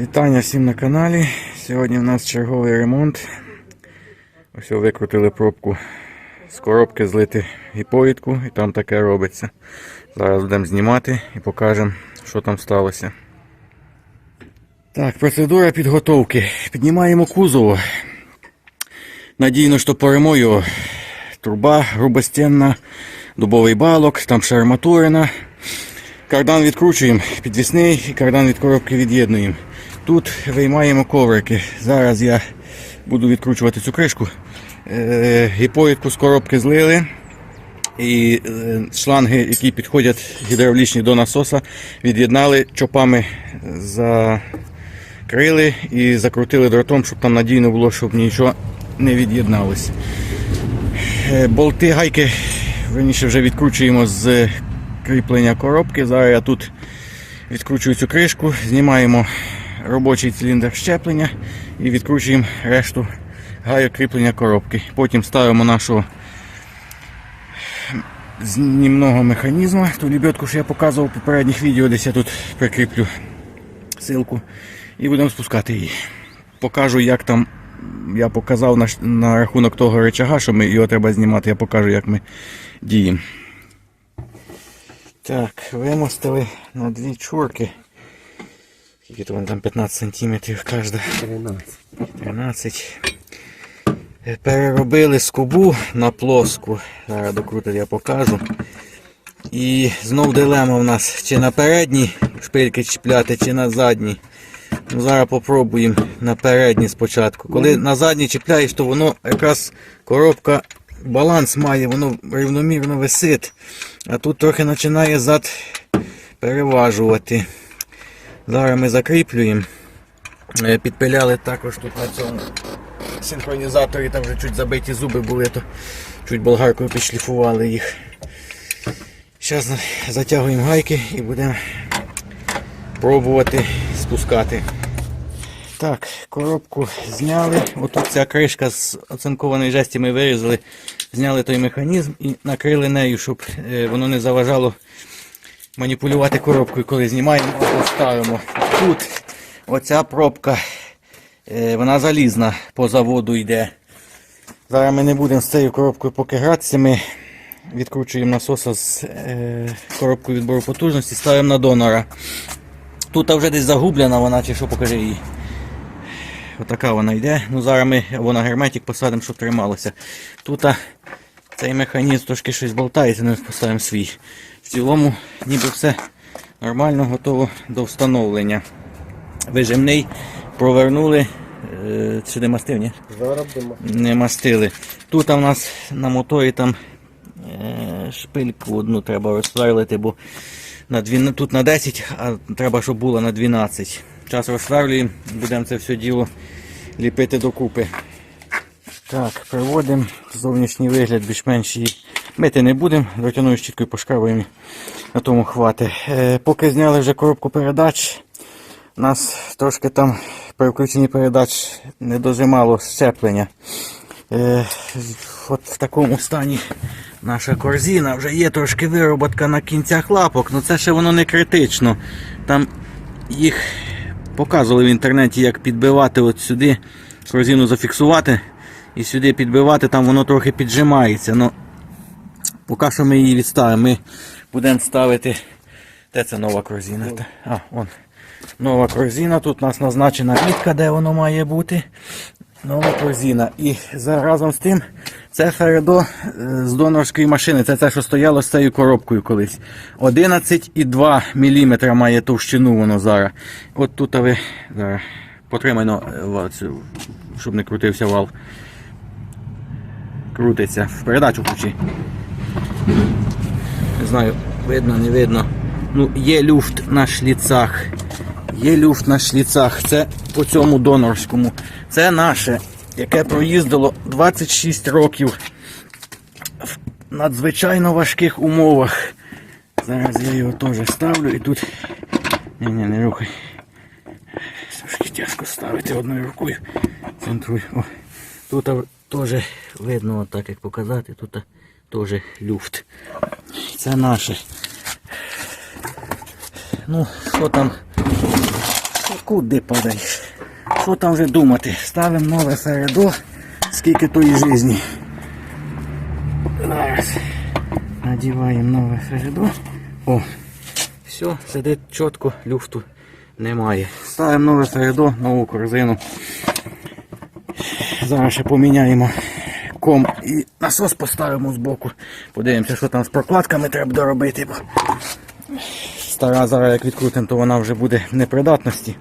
Вітання всім на каналі. Сьогодні в нас черговий ремонт. Ось викрутили пробку з коробки злити гіповідку і там таке робиться. Зараз будемо знімати і покажемо, що там сталося. Так, процедура підготовки. Піднімаємо кузов. Надійно штопоримо його. Труба грубостенна, дубовий балок, там ще арматурина. Кардан відкручуємо, підвісний і кардан від коробки від'єднуємо. Тут виймаємо коврики. Зараз я буду відкручувати цю кришку. Е, Гіповідку з коробки злили. І е, шланги, які підходять гідравлічні до насоса, від'єднали, чопами закрили і закрутили дротом, щоб там надійно було, щоб нічого не від'єдналося. Е, Болти, гайки верніше вже відкручуємо з кріплення коробки. Зараз я тут відкручую цю кришку, знімаємо робочий циліндр щеплення і відкручуємо решту гайок кріплення коробки. Потім ставимо нашого знімного механізму. Ту лебедку, що я показував в попередніх відео, десь я тут прикріплю силку і будемо спускати її. Покажу, як там я показав на, на рахунок того речага, що ми його треба знімати, я покажу, як ми діємо. Так, вимостили на дві чурки. Скільки то вони там 15 см кожна. 13. 13. Е, Переробили скобу на плоску. Зараз докрутити я покажу. І знов дилема в нас, чи на передні шпильки чіпляти, чи на задні. Ну, зараз попробуємо на передні спочатку. Коли на задні чіпляєш, то воно якраз коробка баланс має, воно рівномірно висить. А тут трохи починає зад переважувати. Зараз ми закріплюємо. Е, Підпиляли також тут на цьому синхронізаторі, там вже чуть забиті зуби були, то чуть болгаркою підшліфували їх. Зараз затягуємо гайки і будемо пробувати спускати. Так, коробку зняли. Отут ця кришка з оцинкованої жесті ми вирізали, зняли той механізм і накрили нею, щоб е, воно не заважало маніпулювати коробкою, коли знімаємо ставимо. Тут оця пробка, е, вона залізна по заводу йде. Зараз ми не будемо з цією коробкою поки гратися. Ми відкручуємо насоса з е, коробкою відбору потужності, ставимо на донора. Тут вже десь загублена вона, чи що покажи її. Отака вона йде. Ну Зараз ми вона герметик посадимо, щоб трималося. Тут цей механізм трошки щось болтається, ми поставимо свій. В цілому ніби все нормально, готово до встановлення. Вижимний провернули. Е, Чи не мастив, ні? Зараз. Не мастили. Тут у нас на моторі там е, шпильку одну треба розсверлити, бо на дві, тут на 10, а треба, щоб було на 12. Час розсверлюємо, будемо це все діло ліпити докупи. Так, приводимо зовнішній вигляд більш-менш її мити не будемо, дотягною щіткою пошкаруємо на тому хвати. Е, поки зняли вже коробку передач, у нас трошки там при включенні передач не дожимало щеплення. Е, от в такому стані наша корзина вже є трошки вироботка на кінцях лапок, але це ще воно не критично. Там їх показували в інтернеті, як підбивати от сюди, корзину зафіксувати і сюди підбивати, там воно трохи піджимається. Ну, поки що ми її відставимо. Ми будемо ставити. Де це нова корзина? А, вон. Нова корзина. Тут у нас назначена мітка, де воно має бути. Нова корзина. І разом з тим це Фередо е, з донорської машини. Це те, що стояло з цією коробкою колись. 11,2 мм має товщину воно зараз. От тут ви зараз потримайно, е, ва- цю, щоб не крутився вал. Крутиться. В передачу включи. Не знаю, видно, не видно. Ну, є люфт на шліцах. Є люфт на шліцах. Це по цьому донорському. Це наше, яке проїздило 26 років в надзвичайно важких умовах. Зараз я його теж ставлю і тут. Ні, ні, не рухай. Трошки тяжко ставити одною рукою. Центруй. О. Тут теж видно, отак як показати, тут теж люфт. Це наше. Ну, що там Куди подаєш? Що там вже думати? Ставимо нове середо. Скільки тої житті. Зараз. Надіваємо нове середо. О. Все, сидить чітко, люфту немає. Ставимо нове середо, нову корзину. Зараз ще поміняємо ком і насос поставимо збоку. Подивимося, що там з прокладками треба доробити. Бо стара зараз як відкрутимо, то вона вже буде в непридатності.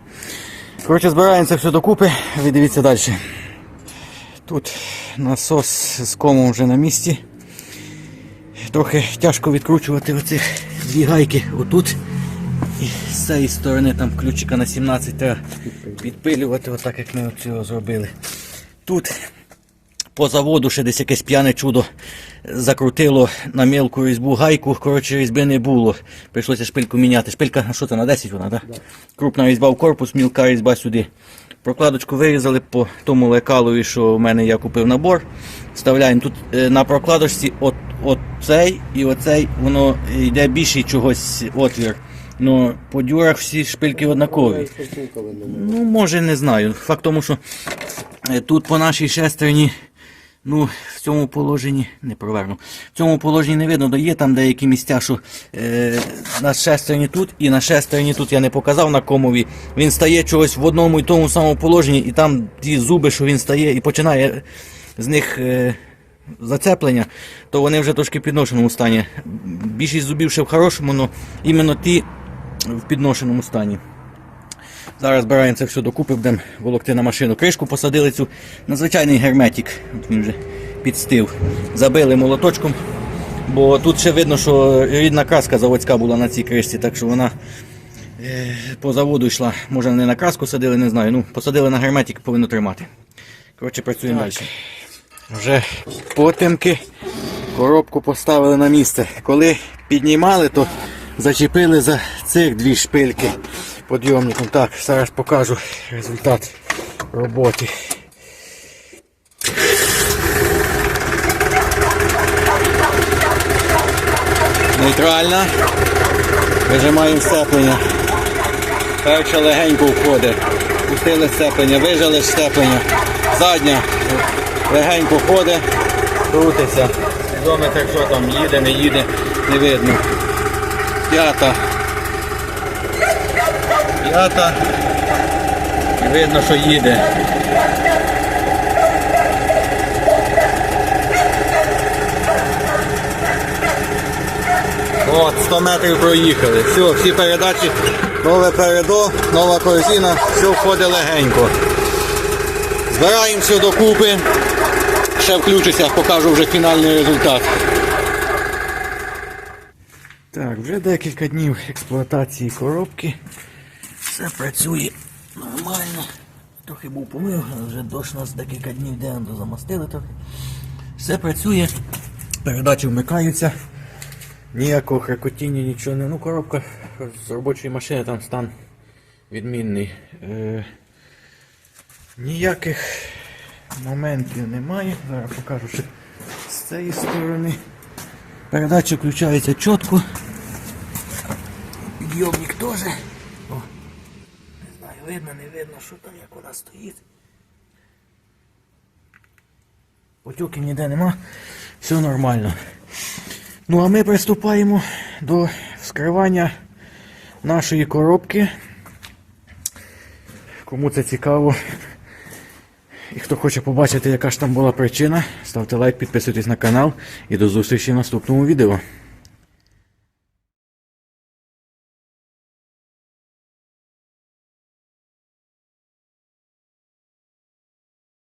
Коротше, збираємо це все докупи, ви дивіться далі. Тут насос з комом вже на місці. Трохи тяжко відкручувати оці дві гайки отут. І з цієї сторони там ключика на 17 треба підпилювати, отак як ми цього зробили. Тут по заводу ще десь якесь п'яне чудо закрутило на мілку різьбу гайку, коротше, різьби не було. Прийшлося шпильку міняти. Шпилька, що це на 10 вона, так? Да? Крупна різьба в корпус, мілка різьба сюди. Прокладочку вирізали по тому лекалові, що в мене я купив набор. Вставляємо тут е, на прокладочці от, от цей і оцей, воно йде більший чогось отвір. Ну, по дюрах всі шпильки однакові. Ну, може, не знаю. Факт тому, що тут по нашій шестерні, ну, в цьому положенні, не проверну, в цьому положенні не видно, є там деякі місця, що е, на шестерні тут і на шестерні тут я не показав на комові. Він стає чогось в одному і тому самому положенні, і там ті зуби, що він стає, і починає з них. Е, Зацеплення, то вони вже трошки в підношеному стані. Більшість зубів ще в хорошому, але іменно ті в підношеному стані. Зараз збираємо це все докупи, будемо волокти на машину. Кришку посадили цю на звичайний герметик. От він вже підстив. Забили молоточком, бо тут ще видно, що рідна краска заводська була на цій кришці, так що вона е, по заводу йшла. Може не на краску садили, не знаю. Ну, посадили на герметик, повинно тримати. Коротше, працюємо далі. Вже потемки коробку поставили на місце. Коли піднімали, то зачепили за цих дві шпильки підйомником. Так, зараз покажу результат роботи. Нейтральна. Вижимаємо сцеплення. Перша легенько входить. Пустили сцеплення, вижали сцеплення. Задня легенько ходить, крутиться. Спідометр, що там їде, не їде, не видно. П'ята. П'ята. І видно, що їде. От, 100 метрів проїхали. Все, всі передачі, нове передо, нова корзина, все входить легенько. Збираємо все докупи. Ще включуся, покажу вже фінальний результат. Так, вже декілька днів експлуатації коробки. Все працює нормально. Трохи був помив, вже дощ нас декілька днів де замостили трохи. Все працює, передачі вмикаються. Ніякого хрекотіння, нічого не. Ну, коробка з робочої машини там стан відмінний. Е, Ніяких моментів немає. Зараз покажу ще з цієї сторони. Передача включається чітко. Підйомник теж. Видно, не видно, що там, як вона стоїть. Потюків ніде нема. Все нормально. Ну а ми приступаємо до вскривання нашої коробки. Кому це цікаво. І хто хоче побачити, яка ж там була причина, ставте лайк, підписуйтесь на канал і до зустрічі в наступному відео.